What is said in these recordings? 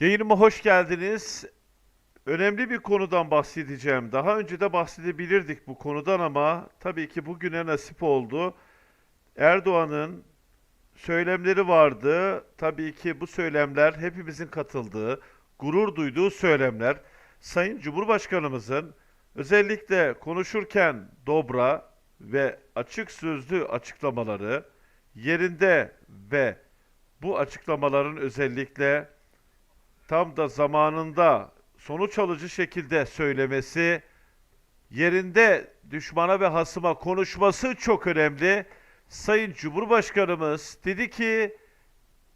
Yayınıma hoş geldiniz. Önemli bir konudan bahsedeceğim. Daha önce de bahsedebilirdik bu konudan ama tabii ki bugüne nasip oldu. Erdoğan'ın söylemleri vardı. Tabii ki bu söylemler hepimizin katıldığı, gurur duyduğu söylemler. Sayın Cumhurbaşkanımızın özellikle konuşurken dobra ve açık sözlü açıklamaları yerinde ve bu açıklamaların özellikle tam da zamanında sonuç alıcı şekilde söylemesi, yerinde düşmana ve hasıma konuşması çok önemli. Sayın Cumhurbaşkanımız dedi ki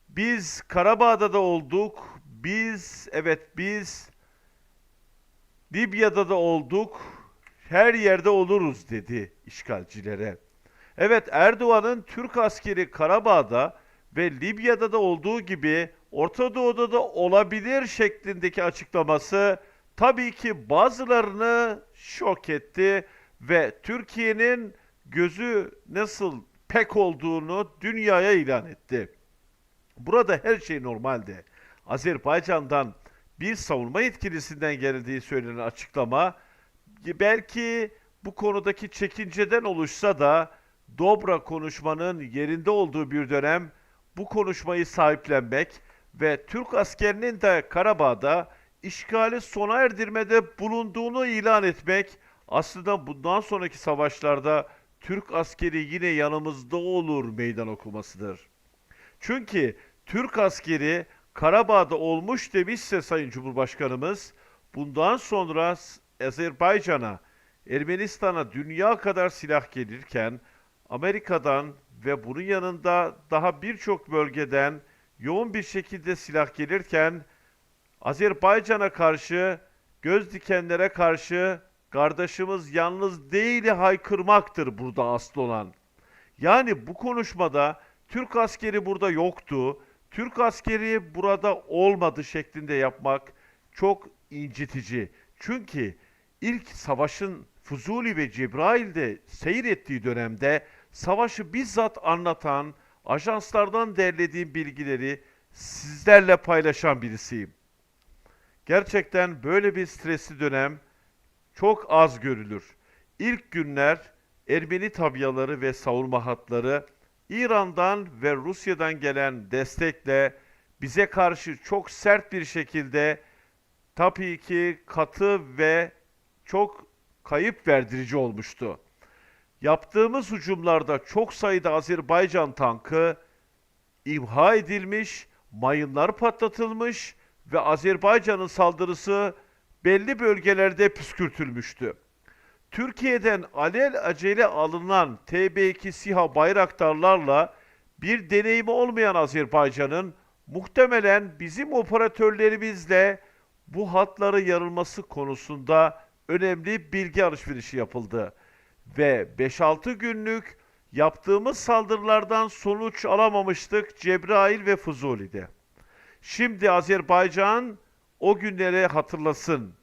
biz Karabağ'da da olduk. Biz evet biz Libya'da da olduk. Her yerde oluruz dedi işgalcilere. Evet Erdoğan'ın Türk askeri Karabağ'da ve Libya'da da olduğu gibi Orta Doğu'da da olabilir şeklindeki açıklaması tabii ki bazılarını şok etti ve Türkiye'nin gözü nasıl pek olduğunu dünyaya ilan etti. Burada her şey normalde. Azerbaycan'dan bir savunma yetkilisinden geldiği söylenen açıklama belki bu konudaki çekinceden oluşsa da dobra konuşmanın yerinde olduğu bir dönem bu konuşmayı sahiplenmek ve Türk askerinin de Karabağ'da işgali sona erdirmede bulunduğunu ilan etmek aslında bundan sonraki savaşlarda Türk askeri yine yanımızda olur meydan okumasıdır. Çünkü Türk askeri Karabağ'da olmuş demişse Sayın Cumhurbaşkanımız bundan sonra Azerbaycan'a, Ermenistan'a dünya kadar silah gelirken Amerika'dan ve bunun yanında daha birçok bölgeden yoğun bir şekilde silah gelirken Azerbaycan'a karşı, göz dikenlere karşı kardeşimiz yalnız değil haykırmaktır burada asıl olan. Yani bu konuşmada Türk askeri burada yoktu, Türk askeri burada olmadı şeklinde yapmak çok incitici. Çünkü ilk savaşın Fuzuli ve Cebrail'de seyrettiği dönemde savaşı bizzat anlatan, ajanslardan derlediğim bilgileri sizlerle paylaşan birisiyim. Gerçekten böyle bir stresli dönem çok az görülür. İlk günler Ermeni tabiyaları ve savunma hatları İran'dan ve Rusya'dan gelen destekle bize karşı çok sert bir şekilde tabii ki katı ve çok kayıp verdirici olmuştu. Yaptığımız hücumlarda çok sayıda Azerbaycan tankı imha edilmiş, mayınlar patlatılmış ve Azerbaycan'ın saldırısı belli bölgelerde püskürtülmüştü. Türkiye'den alel acele alınan TB2 SİHA bayraktarlarla bir deneyimi olmayan Azerbaycan'ın muhtemelen bizim operatörlerimizle bu hatları yarılması konusunda önemli bilgi alışverişi yapıldı. Ve 5-6 günlük yaptığımız saldırılardan sonuç alamamıştık Cebrail ve Fuzuli'de. Şimdi Azerbaycan o günleri hatırlasın.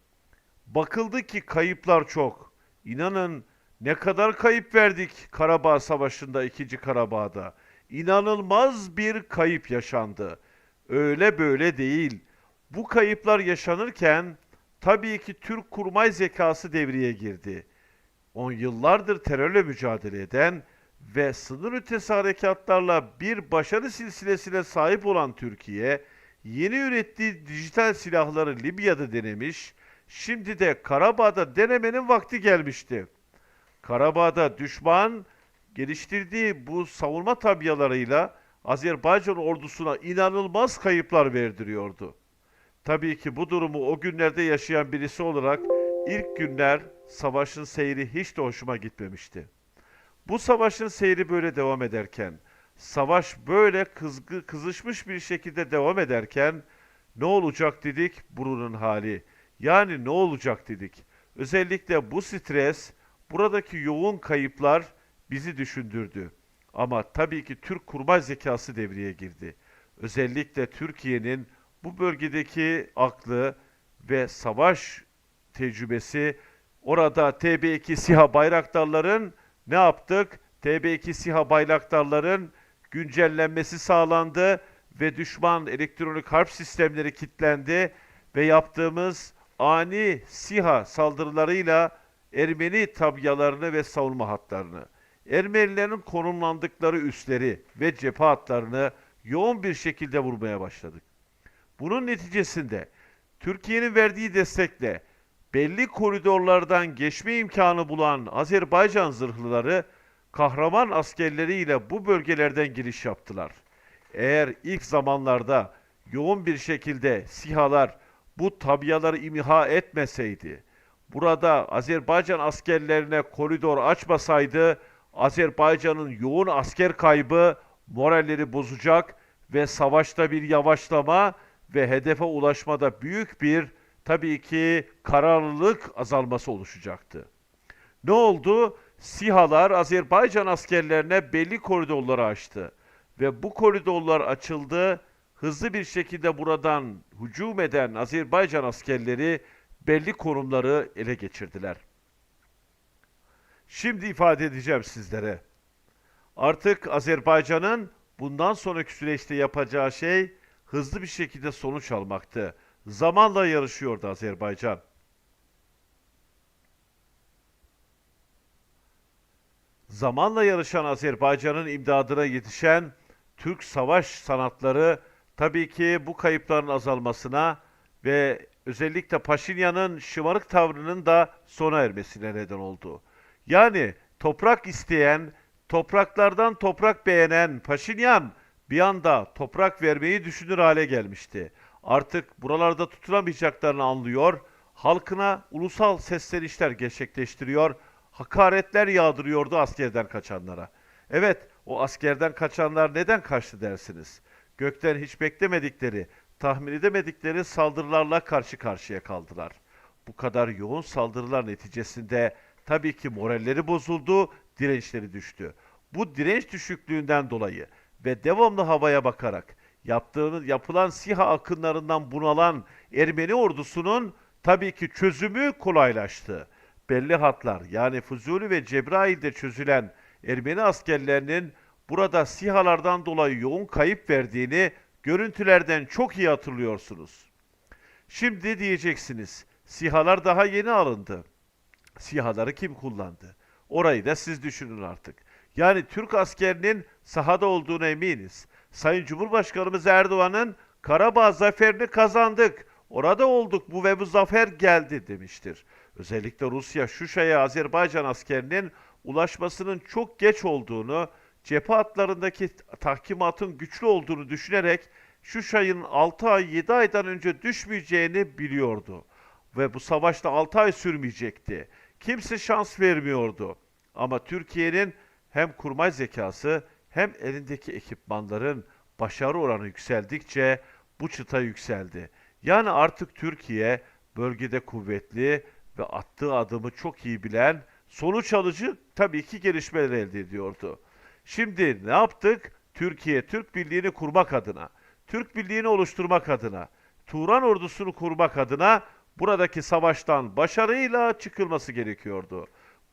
Bakıldı ki kayıplar çok. İnanın ne kadar kayıp verdik Karabağ Savaşı'nda 2. Karabağ'da. İnanılmaz bir kayıp yaşandı. Öyle böyle değil. Bu kayıplar yaşanırken tabii ki Türk kurmay zekası devreye girdi. On yıllardır terörle mücadele eden ve sınır ötesi harekatlarla bir başarı silsilesine sahip olan Türkiye, yeni ürettiği dijital silahları Libya'da denemiş, şimdi de Karabağ'da denemenin vakti gelmişti. Karabağ'da düşman geliştirdiği bu savunma tabiyalarıyla Azerbaycan ordusuna inanılmaz kayıplar verdiriyordu. Tabii ki bu durumu o günlerde yaşayan birisi olarak ilk günler savaşın seyri hiç de hoşuma gitmemişti. Bu savaşın seyri böyle devam ederken, savaş böyle kızgı, kızışmış bir şekilde devam ederken ne olacak dedik bunun hali. Yani ne olacak dedik. Özellikle bu stres, buradaki yoğun kayıplar bizi düşündürdü. Ama tabii ki Türk kurmay zekası devreye girdi. Özellikle Türkiye'nin bu bölgedeki aklı ve savaş tecrübesi orada TB2 SİHA bayraktarların ne yaptık? TB2 SİHA bayraktarların güncellenmesi sağlandı ve düşman elektronik harp sistemleri kilitlendi ve yaptığımız ani SİHA saldırılarıyla Ermeni tabyalarını ve savunma hatlarını, Ermenilerin konumlandıkları üsleri ve cephe hatlarını yoğun bir şekilde vurmaya başladık. Bunun neticesinde Türkiye'nin verdiği destekle belli koridorlardan geçme imkanı bulan Azerbaycan zırhlıları kahraman askerleriyle bu bölgelerden giriş yaptılar. Eğer ilk zamanlarda yoğun bir şekilde sihalar bu tabyaları imha etmeseydi, burada Azerbaycan askerlerine koridor açmasaydı, Azerbaycan'ın yoğun asker kaybı moralleri bozacak ve savaşta bir yavaşlama ve hedefe ulaşmada büyük bir tabii ki kararlılık azalması oluşacaktı. Ne oldu? SİHA'lar Azerbaycan askerlerine belli koridorları açtı ve bu koridorlar açıldı. Hızlı bir şekilde buradan hücum eden Azerbaycan askerleri belli konumları ele geçirdiler. Şimdi ifade edeceğim sizlere. Artık Azerbaycan'ın bundan sonraki süreçte yapacağı şey hızlı bir şekilde sonuç almaktı. Zamanla yarışıyordu Azerbaycan. Zamanla yarışan Azerbaycan'ın imdadına yetişen Türk savaş sanatları tabii ki bu kayıpların azalmasına ve özellikle Paşinyan'ın şımarık tavrının da sona ermesine neden oldu. Yani toprak isteyen, topraklardan toprak beğenen Paşinyan bir anda toprak vermeyi düşünür hale gelmişti. Artık buralarda tutunamayacaklarını anlıyor, halkına ulusal seslenişler gerçekleştiriyor, hakaretler yağdırıyordu askerden kaçanlara. Evet, o askerden kaçanlar neden kaçtı dersiniz? Gökten hiç beklemedikleri, tahmin edemedikleri saldırılarla karşı karşıya kaldılar. Bu kadar yoğun saldırılar neticesinde tabii ki moralleri bozuldu, dirençleri düştü. Bu direnç düşüklüğünden dolayı ve devamlı havaya bakarak yaptığını, yapılan SİHA akınlarından bunalan Ermeni ordusunun tabii ki çözümü kolaylaştı. Belli hatlar yani Fuzuli ve Cebrail'de çözülen Ermeni askerlerinin burada SİHA'lardan dolayı yoğun kayıp verdiğini görüntülerden çok iyi hatırlıyorsunuz. Şimdi diyeceksiniz, SİHA'lar daha yeni alındı. SİHA'ları kim kullandı? Orayı da siz düşünün artık. Yani Türk askerinin sahada olduğuna eminiz. Sayın Cumhurbaşkanımız Erdoğan'ın Karabağ zaferini kazandık. Orada olduk bu ve bu zafer geldi demiştir. Özellikle Rusya Şuşa'ya Azerbaycan askerinin ulaşmasının çok geç olduğunu, cephe hatlarındaki tahkimatın güçlü olduğunu düşünerek Şuşa'nın 6 ay 7 aydan önce düşmeyeceğini biliyordu. Ve bu savaşta 6 ay sürmeyecekti. Kimse şans vermiyordu. Ama Türkiye'nin hem kurmay zekası hem elindeki ekipmanların başarı oranı yükseldikçe bu çıta yükseldi. Yani artık Türkiye bölgede kuvvetli ve attığı adımı çok iyi bilen, sonuç alıcı tabii ki gelişmeler elde ediyordu. Şimdi ne yaptık? Türkiye Türk Birliği'ni kurmak adına, Türk Birliği'ni oluşturmak adına, Turan ordusunu kurmak adına buradaki savaştan başarıyla çıkılması gerekiyordu.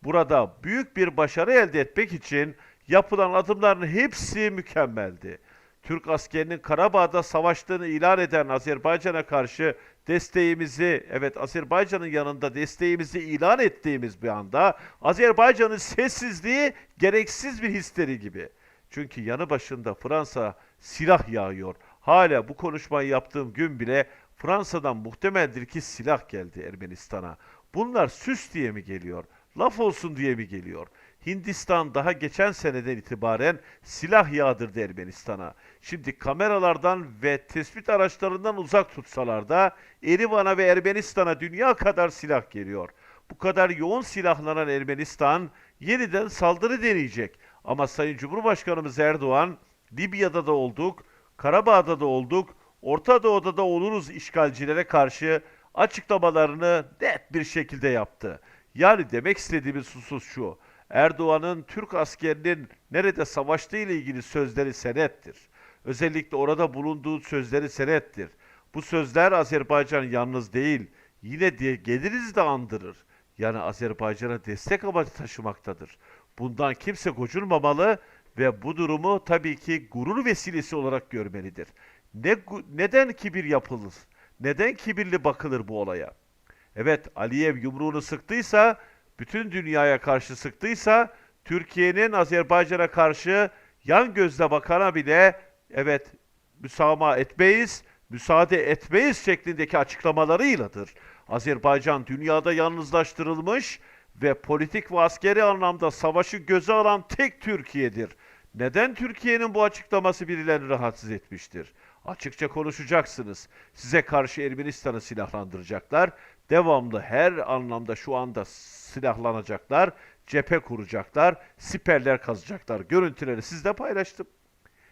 Burada büyük bir başarı elde etmek için yapılan adımların hepsi mükemmeldi. Türk askerinin Karabağ'da savaştığını ilan eden Azerbaycan'a karşı desteğimizi, evet Azerbaycan'ın yanında desteğimizi ilan ettiğimiz bir anda Azerbaycan'ın sessizliği gereksiz bir histeri gibi. Çünkü yanı başında Fransa silah yağıyor. Hala bu konuşmayı yaptığım gün bile Fransa'dan muhtemeldir ki silah geldi Ermenistan'a. Bunlar süs diye mi geliyor? Laf olsun diye mi geliyor? Hindistan daha geçen seneden itibaren silah yağdırdı Ermenistan'a. Şimdi kameralardan ve tespit araçlarından uzak tutsalar da Erivan'a ve Ermenistan'a dünya kadar silah geliyor. Bu kadar yoğun silahlanan Ermenistan yeniden saldırı deneyecek. Ama Sayın Cumhurbaşkanımız Erdoğan Libya'da da olduk, Karabağ'da da olduk, Orta Doğu'da da oluruz işgalcilere karşı açıklamalarını net bir şekilde yaptı. Yani demek istediğimiz husus şu. Erdoğan'ın Türk askerinin nerede savaştığı ile ilgili sözleri senettir. Özellikle orada bulunduğu sözleri senettir. Bu sözler Azerbaycan yalnız değil, yine diye geliriz de andırır. Yani Azerbaycan'a destek amacı taşımaktadır. Bundan kimse gocunmamalı ve bu durumu tabii ki gurur vesilesi olarak görmelidir. Ne, neden kibir yapılır? Neden kibirli bakılır bu olaya? Evet Aliyev yumruğunu sıktıysa, bütün dünyaya karşı sıktıysa, Türkiye'nin Azerbaycan'a karşı yan gözle bakana bile evet müsamaha etmeyiz, müsaade etmeyiz şeklindeki açıklamalarıyladır. Azerbaycan dünyada yalnızlaştırılmış ve politik ve askeri anlamda savaşı göze alan tek Türkiye'dir. Neden Türkiye'nin bu açıklaması birilerini rahatsız etmiştir? Açıkça konuşacaksınız. Size karşı Ermenistan'ı silahlandıracaklar. Devamlı her anlamda şu anda silahlanacaklar. Cephe kuracaklar. Siperler kazacaklar. Görüntüleri sizle paylaştım.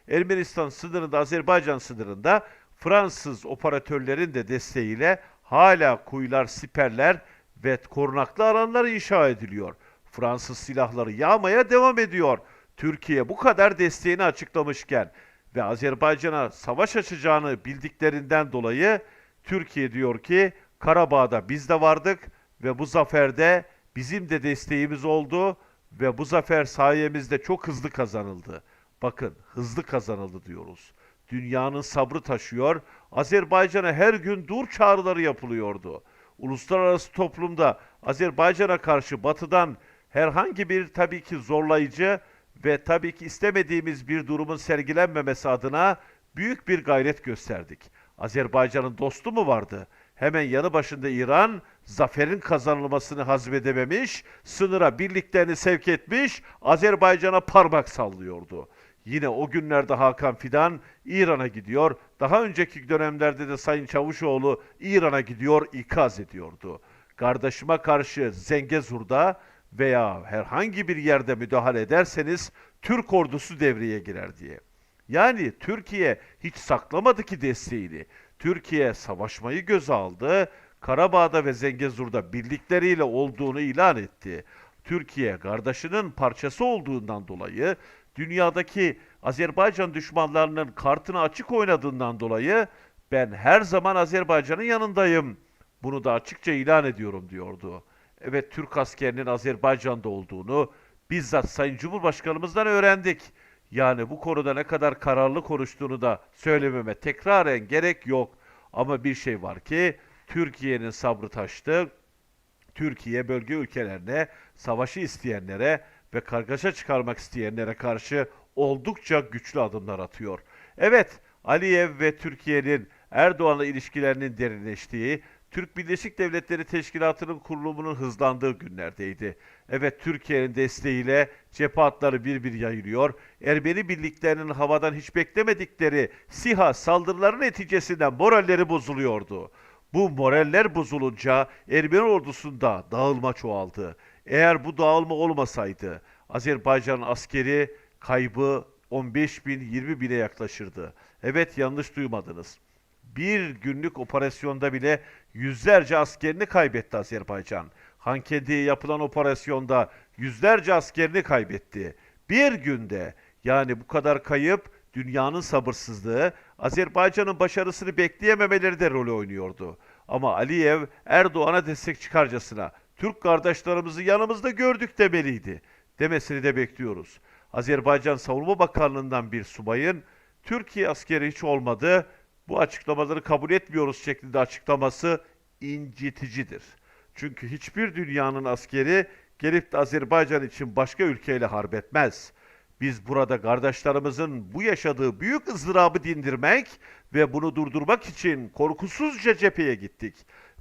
Ermenistan sınırında, Azerbaycan sınırında Fransız operatörlerin de desteğiyle hala kuyular, siperler ve korunaklı alanlar inşa ediliyor. Fransız silahları yağmaya devam ediyor. Türkiye bu kadar desteğini açıklamışken ve Azerbaycan'a savaş açacağını bildiklerinden dolayı Türkiye diyor ki Karabağ'da biz de vardık ve bu zaferde bizim de desteğimiz oldu ve bu zafer sayemizde çok hızlı kazanıldı. Bakın hızlı kazanıldı diyoruz. Dünyanın sabrı taşıyor. Azerbaycan'a her gün dur çağrıları yapılıyordu. Uluslararası toplumda Azerbaycan'a karşı batıdan herhangi bir tabii ki zorlayıcı ve tabii ki istemediğimiz bir durumun sergilenmemesi adına büyük bir gayret gösterdik. Azerbaycan'ın dostu mu vardı? Hemen yanı başında İran zaferin kazanılmasını hazmedememiş, sınıra birliklerini sevk etmiş, Azerbaycan'a parmak sallıyordu. Yine o günlerde Hakan Fidan İran'a gidiyor. Daha önceki dönemlerde de Sayın Çavuşoğlu İran'a gidiyor, ikaz ediyordu. Kardeşime karşı Zengezur'da veya herhangi bir yerde müdahale ederseniz Türk ordusu devreye girer diye. Yani Türkiye hiç saklamadı ki desteğini. Türkiye savaşmayı göze aldı. Karabağ'da ve Zengezur'da birlikleriyle olduğunu ilan etti. Türkiye kardeşinin parçası olduğundan dolayı dünyadaki Azerbaycan düşmanlarının kartını açık oynadığından dolayı ben her zaman Azerbaycan'ın yanındayım. Bunu da açıkça ilan ediyorum diyordu. Evet Türk askerinin Azerbaycan'da olduğunu bizzat Sayın Cumhurbaşkanımızdan öğrendik. Yani bu konuda ne kadar kararlı konuştuğunu da söylememe tekraren gerek yok. Ama bir şey var ki Türkiye'nin sabrı taştı. Türkiye bölge ülkelerine, savaşı isteyenlere ve kargaşa çıkarmak isteyenlere karşı oldukça güçlü adımlar atıyor. Evet, Aliyev ve Türkiye'nin Erdoğan'la ilişkilerinin derinleştiği, Türk Birleşik Devletleri Teşkilatı'nın kurulumunun hızlandığı günlerdeydi. Evet, Türkiye'nin desteğiyle cephe hatları bir bir yayılıyor. Ermeni birliklerinin havadan hiç beklemedikleri SİHA saldırıları neticesinde moralleri bozuluyordu. Bu moraller bozulunca Ermeni ordusunda dağılma çoğaldı. Eğer bu dağılma olmasaydı Azerbaycan askeri kaybı 15 bin 20 bine yaklaşırdı. Evet yanlış duymadınız. Bir günlük operasyonda bile yüzlerce askerini kaybetti Azerbaycan. Hankedi'ye yapılan operasyonda yüzlerce askerini kaybetti. Bir günde yani bu kadar kayıp dünyanın sabırsızlığı Azerbaycan'ın başarısını bekleyememeleri de rol oynuyordu. Ama Aliyev Erdoğan'a destek çıkarcasına Türk kardeşlerimizi yanımızda gördük demeliydi. Demesini de bekliyoruz. Azerbaycan Savunma Bakanlığı'ndan bir subayın Türkiye askeri hiç olmadı, bu açıklamaları kabul etmiyoruz şeklinde açıklaması inciticidir. Çünkü hiçbir dünyanın askeri gelip de Azerbaycan için başka ülkeyle harp etmez. Biz burada kardeşlerimizin bu yaşadığı büyük ızdırabı dindirmek ve bunu durdurmak için korkusuzca cepheye gittik.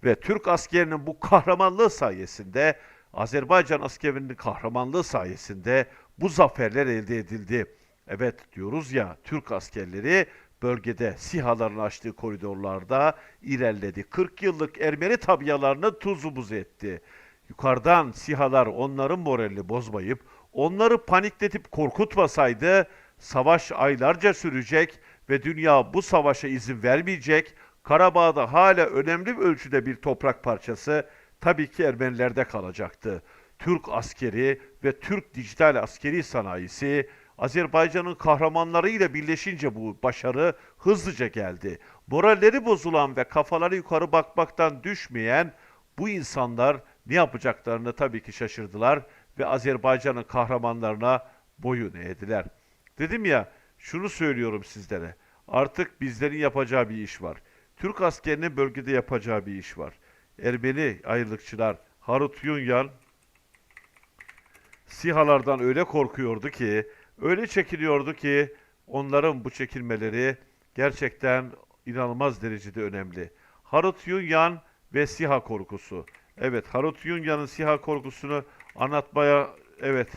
Ve Türk askerinin bu kahramanlığı sayesinde, Azerbaycan askerinin kahramanlığı sayesinde bu zaferler elde edildi. Evet diyoruz ya Türk askerleri bölgede SİHA'ların açtığı koridorlarda ilerledi. 40 yıllık Ermeni tabiyalarını tuzu buz etti. Yukarıdan SİHA'lar onların moralini bozmayıp onları panikletip korkutmasaydı savaş aylarca sürecek ve dünya bu savaşa izin vermeyecek. Karabağ'da hala önemli bir ölçüde bir toprak parçası tabii ki Ermenilerde kalacaktı. Türk askeri ve Türk dijital askeri sanayisi Azerbaycan'ın kahramanlarıyla birleşince bu başarı hızlıca geldi. Moralleri bozulan ve kafaları yukarı bakmaktan düşmeyen bu insanlar ne yapacaklarını tabii ki şaşırdılar ve Azerbaycan'ın kahramanlarına boyun eğdiler. Dedim ya şunu söylüyorum sizlere. Artık bizlerin yapacağı bir iş var. Türk askerinin bölgede yapacağı bir iş var. Ermeni ayrılıkçılar Harut Yunyan SİHA'lardan öyle korkuyordu ki, öyle çekiniyordu ki onların bu çekilmeleri gerçekten inanılmaz derecede önemli. Harut Yunyan ve SİHA korkusu. Evet, Harut Yunyan'ın SİHA korkusunu anlatmaya evet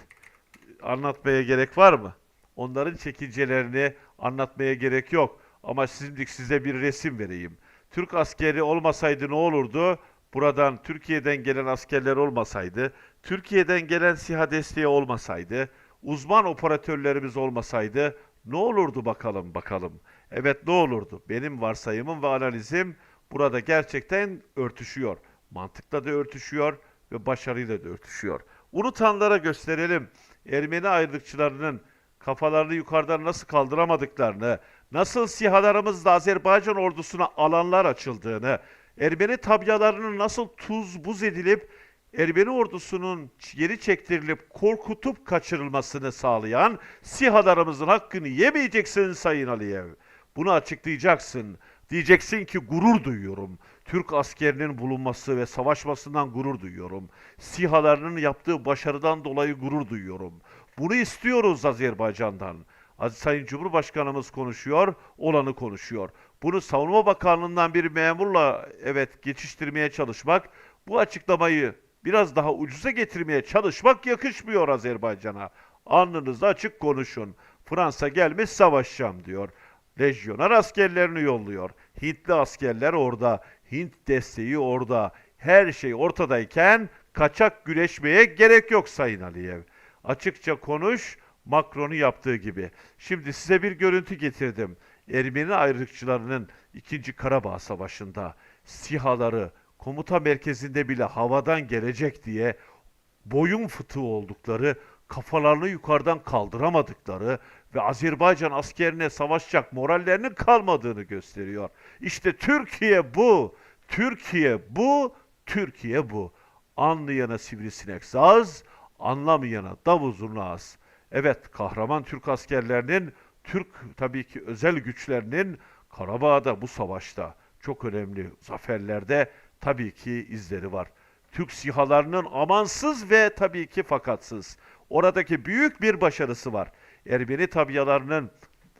anlatmaya gerek var mı? Onların çekincelerini anlatmaya gerek yok. Ama şimdi size bir resim vereyim. Türk askeri olmasaydı ne olurdu? Buradan Türkiye'den gelen askerler olmasaydı, Türkiye'den gelen SİHA desteği olmasaydı, uzman operatörlerimiz olmasaydı ne olurdu bakalım bakalım. Evet ne olurdu? Benim varsayımım ve analizim burada gerçekten örtüşüyor. Mantıkla da örtüşüyor ve başarıyla da örtüşüyor. Unutanlara gösterelim. Ermeni ayrılıkçılarının kafalarını yukarıdan nasıl kaldıramadıklarını, nasıl sihalarımızla Azerbaycan ordusuna alanlar açıldığını, Ermeni tabyalarının nasıl tuz buz edilip Ermeni ordusunun geri çektirilip korkutup kaçırılmasını sağlayan sihalarımızın hakkını yemeyeceksin Sayın Aliyev. Bunu açıklayacaksın. Diyeceksin ki gurur duyuyorum. Türk askerinin bulunması ve savaşmasından gurur duyuyorum. SİHA'larının yaptığı başarıdan dolayı gurur duyuyorum. Bunu istiyoruz Azerbaycan'dan. Az- Sayın Cumhurbaşkanımız konuşuyor, olanı konuşuyor. Bunu Savunma Bakanlığı'ndan bir memurla evet geçiştirmeye çalışmak, bu açıklamayı biraz daha ucuza getirmeye çalışmak yakışmıyor Azerbaycan'a. Alnınızda açık konuşun. Fransa gelmiş savaşacağım diyor. Lejyoner askerlerini yolluyor. Hintli askerler orada. Hint desteği orada. Her şey ortadayken kaçak güreşmeye gerek yok Sayın Aliyev. Açıkça konuş, Macron'u yaptığı gibi. Şimdi size bir görüntü getirdim. Ermeni ayrılıkçılarının 2. Karabağ Savaşı'nda SİHA'ları komuta merkezinde bile havadan gelecek diye boyun fıtığı oldukları, kafalarını yukarıdan kaldıramadıkları ve Azerbaycan askerine savaşacak morallerinin kalmadığını gösteriyor. İşte Türkiye bu, Türkiye bu, Türkiye bu. Anlayana sivrisinek saz, anlamayana davul zurnaz. Evet, kahraman Türk askerlerinin, Türk tabii ki özel güçlerinin Karabağ'da bu savaşta çok önemli zaferlerde tabii ki izleri var. Türk sihalarının amansız ve tabii ki fakatsız. Oradaki büyük bir başarısı var. Ermeni tabiyalarının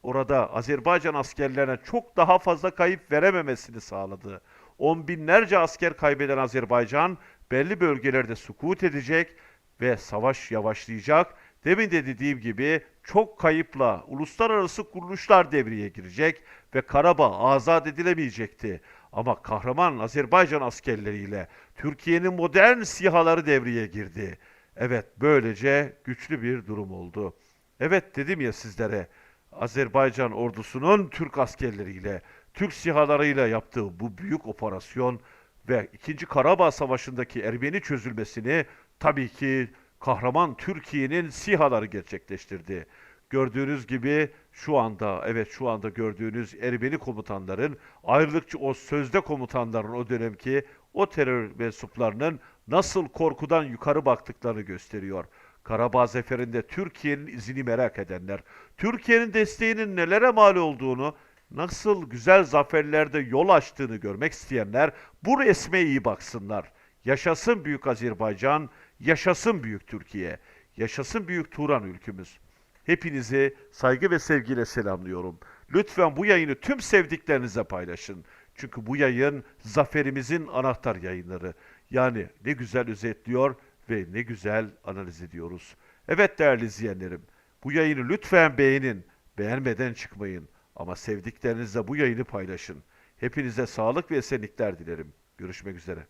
orada Azerbaycan askerlerine çok daha fazla kayıp verememesini sağladı. On binlerce asker kaybeden Azerbaycan belli bölgelerde sukut edecek ve savaş yavaşlayacak. Demin de dediğim gibi çok kayıpla uluslararası kuruluşlar devreye girecek ve Karabağ azat edilemeyecekti. Ama kahraman Azerbaycan askerleriyle Türkiye'nin modern sihaları devreye girdi. Evet böylece güçlü bir durum oldu. Evet dedim ya sizlere Azerbaycan ordusunun Türk askerleriyle, Türk sihalarıyla yaptığı bu büyük operasyon ve 2. Karabağ Savaşı'ndaki Ermeni çözülmesini tabii ki kahraman Türkiye'nin sihaları gerçekleştirdi. Gördüğünüz gibi şu anda, evet şu anda gördüğünüz Ermeni komutanların, ayrılıkçı o sözde komutanların o dönemki o terör mensuplarının nasıl korkudan yukarı baktıklarını gösteriyor. Karabağ Zeferi'nde Türkiye'nin izini merak edenler, Türkiye'nin desteğinin nelere mal olduğunu, nasıl güzel zaferlerde yol açtığını görmek isteyenler bu resme iyi baksınlar. Yaşasın Büyük Azerbaycan, yaşasın Büyük Türkiye, yaşasın Büyük Turan ülkümüz. Hepinizi saygı ve sevgiyle selamlıyorum. Lütfen bu yayını tüm sevdiklerinize paylaşın. Çünkü bu yayın zaferimizin anahtar yayınları. Yani ne güzel özetliyor ve ne güzel analiz ediyoruz. Evet değerli izleyenlerim, bu yayını lütfen beğenin. Beğenmeden çıkmayın. Ama sevdiklerinizle bu yayını paylaşın. Hepinize sağlık ve esenlikler dilerim. Görüşmek üzere.